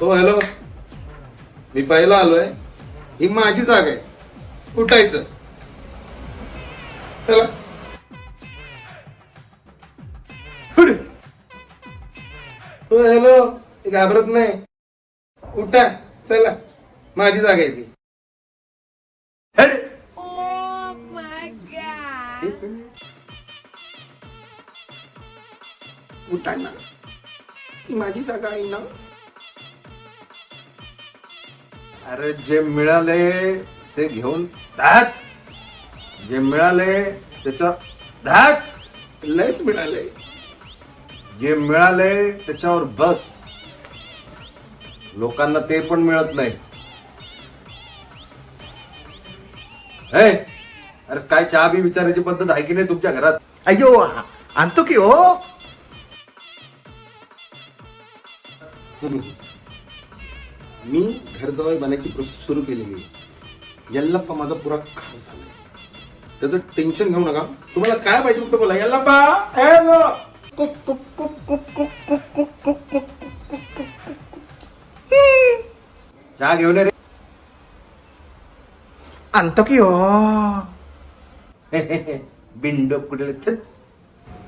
हो हॅलो मी पहिला आलोय. ही माझी जागा आहे. उठायचं. चला. हो हॅलो घाबरत नाही. उठा चला. माझी जागा आहे ती. उठा ना. ती माझी जागा आहे ना. अरे जे मिळाले ते घेऊन धाक. जे मिळाले त्याच्या धाक. लयच मिळाले. जे मिळाले त्याच्यावर बस. लोकांना ते पण मिळत नाही. हे अरे काय चहा बी विचारायची पद्धत आहे की नाही तुमच्या घरात? अयो आणतो की हो. मी घर जवळ बनायची प्रोसेस सुरू केलेली आहे यल्लप्पा माझा पुरा खाव झालाय त्याचं टेन्शन घेऊ नका तुम्हाला काय पाहिजे फक्त बोला यल्लप्पा ए गो. चहा घेऊन रे आणतो की हो बिंडो कुठे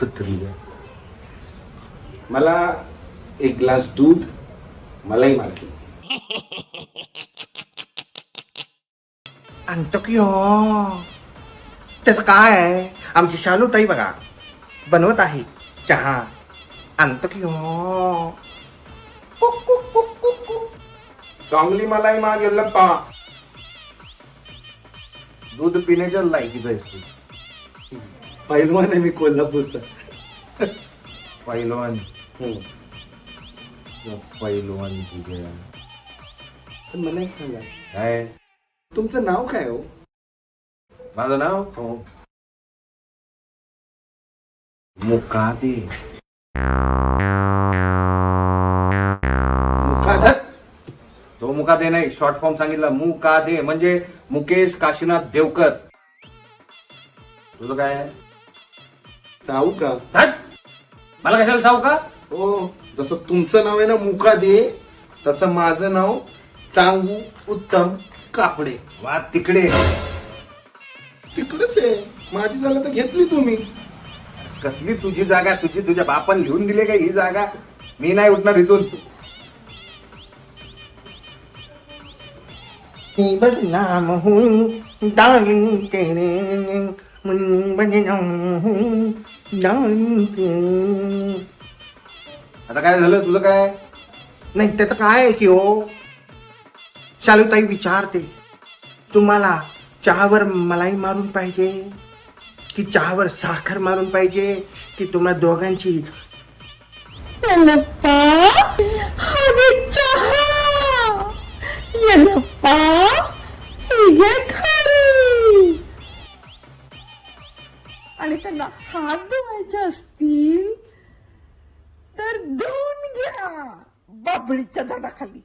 थुथरी मला एक ग्लास दूध मलाई मारते आणतो की हो त्याचं काय आहे आमची शालू ताई बघा. बनवत आहे चहा. आणतो की हो चांगली मलाई माग यल्लप्पा दूध पिण्याच्या लायकीचा असतो पहिलवान आहे मी कोल्हापूरचा. पहिलवान हम्म. पहिलवान तुझ्या पण मला एक सांगा. काय? तुमचं नाव काय हो? माझं नाव? हो. मुकादे. मुखादत तो मुकादे नाही शॉर्ट फॉर्म सांगितला. मुकादे म्हणजे मुकेश काशीनाथ देवकर. तुझं काय? आहे? चावू का? हट! मला कशाला सांगू का? हो जसं तुमचं नाव आहे ना मुखादे तसं माझं नाव चांगू उत्तम कापडे. वा तिकडे. तिकडेच आहे. माझी जागा तर घेतली तुम्ही. कसली तुझी जागा? तुझी तुझ्या बापान लिहून दिली का ही जागा? मी नाही उठणार इथून. बदनाम हूँ डार्लिंग तेरे मुन्नी बदनाम हूँ तेरे आता काय झालं? तुझं काय? नाही त्याचं काय आहे की हो? शालूताई विचारते तुम्हाला चहावर मलाई मारून पाहिजे? की चहावर साखर मारून पाहिजे? की तुम्हा दोघांची आणि त्यांना हात धुवायचे असतील तर धुवून घ्या बाबळीच्या झाडाखाली.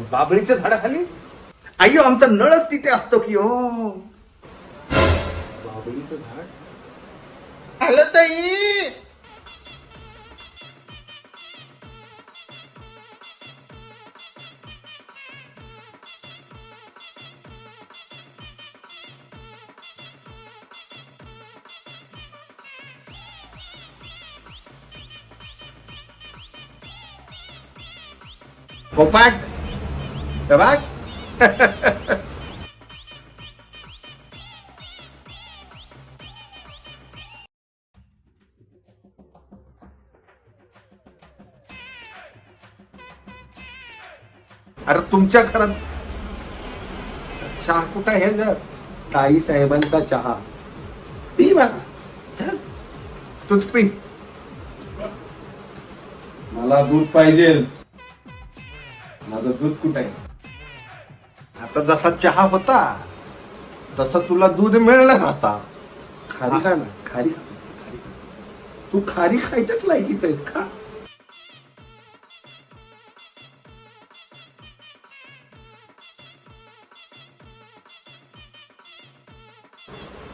बाबळीच्या झाडाखाली? आई आमचा नळच तिथे असतो की हो. बाबळीचं झाड? आलं ताई. पोपाट हे बघ अरे तुमच्या घरात चहा कुठं हे जर ताई साहेबांचा चहा. पी बा. तूच पी. मला दूध पाहिजे. माझं दूध कुठं आहे? आता जसा चहा होता तसा तुला दूध मिळणार आता. खारी खा ना खारी खा खारी खा. तू खारी खायच्याच लायकीच आहेस खा.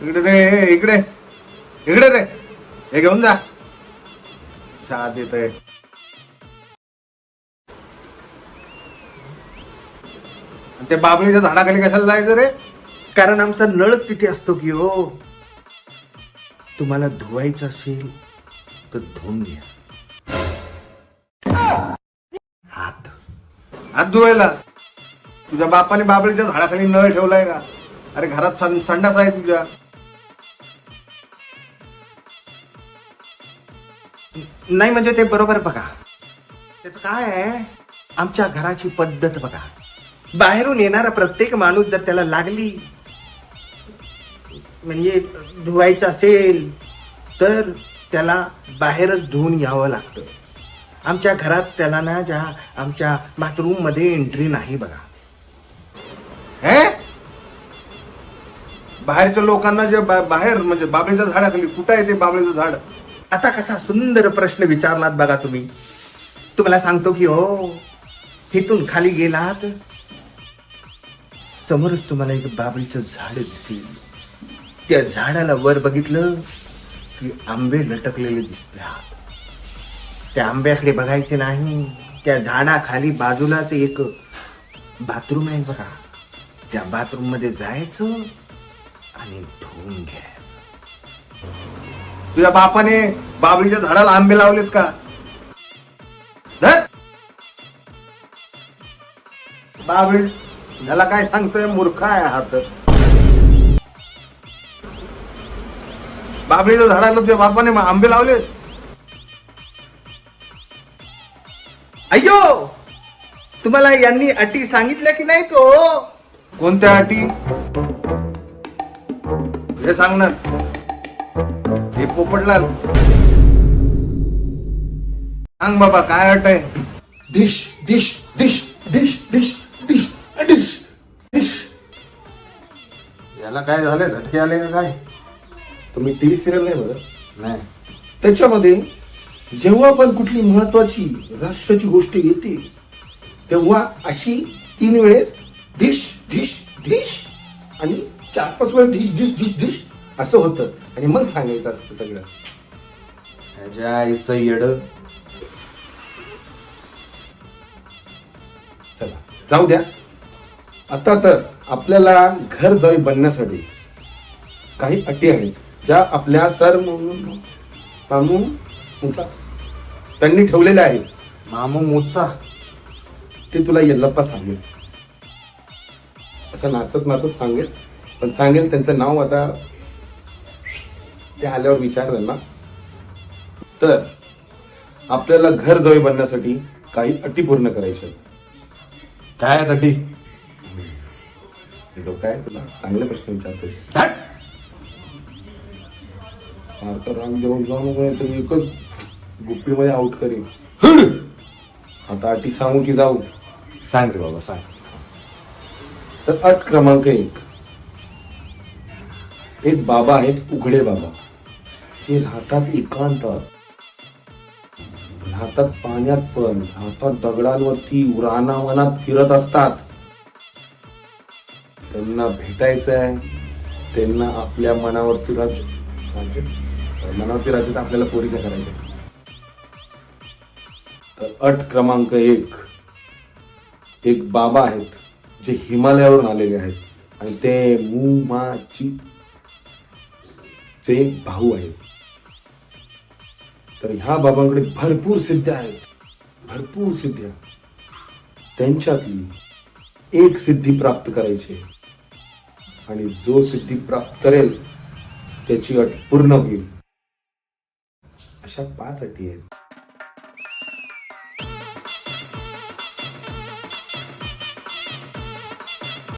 इकडे रे इकडे. इकडे रे. हे घेऊन जा. चहा देत ते बाबळीच्या झाडाखाली कशाला जायचं रे? कारण आमचा नळच तिथे असतो की हो. तुम्हाला धुवायचं असेल तर धुवून घ्या. हात. हात धुवायला. तुझ्या बापाने बाबळीच्या झाडाखाली नळ ठेवलाय का? अरे घरात संडास आहे तुझ्या. नाही म्हणजे ते बरोबर बघा. त्याचं काय आहे? आमच्या घराची पद्धत बघा. बाहेरून येणारा प्रत्येक माणूस जर त्याला लागली म्हणजे धुवायचं असेल तर त्याला बाहेरच धुवून यावं लागतं. आमच्या घरात त्याला ना ज्या आमच्या बाथरूममध्ये एंट्री नाही बघा. हे? बाहेरच्या लोकांना जे बा- बाहेर म्हणजे बाबळीच्या झाडाखाली कुठं आहे ते बाबळीचं झाड? आता कसा सुंदर प्रश्न विचारलात बघा तुम्ही. तुम्हाला सांगतो की हो इथून खाली गेलात समोरच तुम्हाला एक बाबळीचं झाड दिसेल. त्या झाडाला वर बघितलं की आंबे लटकलेले दिसतात. त्या आंब्याकडे बघायचे नाही. त्या झाडाखाली बाजूलाच एक बाथरूम आहे बघा. त्या बाथरूममध्ये जायचं आणि धुवून घ्यायचं. तुझ्या बापाने बाबळीच्या झाडाला आंबे लावलेत का? बाबळी त्याला काय सांगतोय? मूर्ख आहे हा तर. बाबळीच्या झाडाला तुझ्या बापाने आंबे लावलेत अय्यो! तुम्हाला यांनी अटी सांगितल्या की नाही तो? कोणत्या अटी? हे सांगणार हे पोपटलाल. सांग बाबा काय अट आहे? Dish dish dish dish dish. याला काय झालं झटके आले का काय? तुम्ही टीव्ही सिरियल नाही बघत. नाही. त्याच्यामध्ये जेव्हा पण कुठली महत्वाची रहस्याची गोष्ट येते तेव्हा अशी तीन वेळेस डिश डिश डिश आणि चार पाच वेळा डिश डिश डिश डिश असं होतं. आणि मग सांगायचं असतं सगळं. ह्याच्या आईचं येड. चला. जाऊ द्या. आता तर आपल्याला घर जाई बनण्यासाठी काही अटी आहेत ज्या आपल्या सर मामू मुचा त्यांनी ठेवलेल्या आहेत. मामू मुचा. ते तुला यल्लप्पा सांगेल. असं नाचत नाचत सांगेल पण सांगेल त्यांचं नाव आता ते आल्यावर विचार त्यांना तर आपल्याला घर जवळ बनण्यासाठी काही अटी पूर्ण करायच्या आहेत. काय तटी डोकं आहे तुला चांगले प्रश्न विचारतोस सारखं रांग जेवण जाऊ नको तर एकच गुप्पीमध्ये आउट करेन. आता अटी सांगू की जाऊ? सांग रे बाबा सांग. तर अट क्रमांक एक. एक बाबा आहेत उघडे बाबा. जे राहतात एकांतात राहतात पाण्यात पण राहतात दगडांवरती रानावनात फिरत असतात. त्यांना भेटायचं आहे. त्यांना आपल्या मनावरती राज्य म्हणजे, राज्य मनावरती राज्यात तर आपल्याला पोरीचा करायचं तर अट क्रमांक एक. एक बाबा आहेत जे हिमालयावरून आलेले आहेत. आणि ते मुमाची चे भाऊ आहेत. तर ह्या बाबांकडे भरपूर सिद्ध्या आहेत. भरपूर सिद्ध्या. त्यांच्यातली एक सिद्धी प्राप्त करायची आहे. आणि जो सिद्धी प्राप्त करेल त्याची अट पूर्ण होईल. अशा पाच अटी आहेत.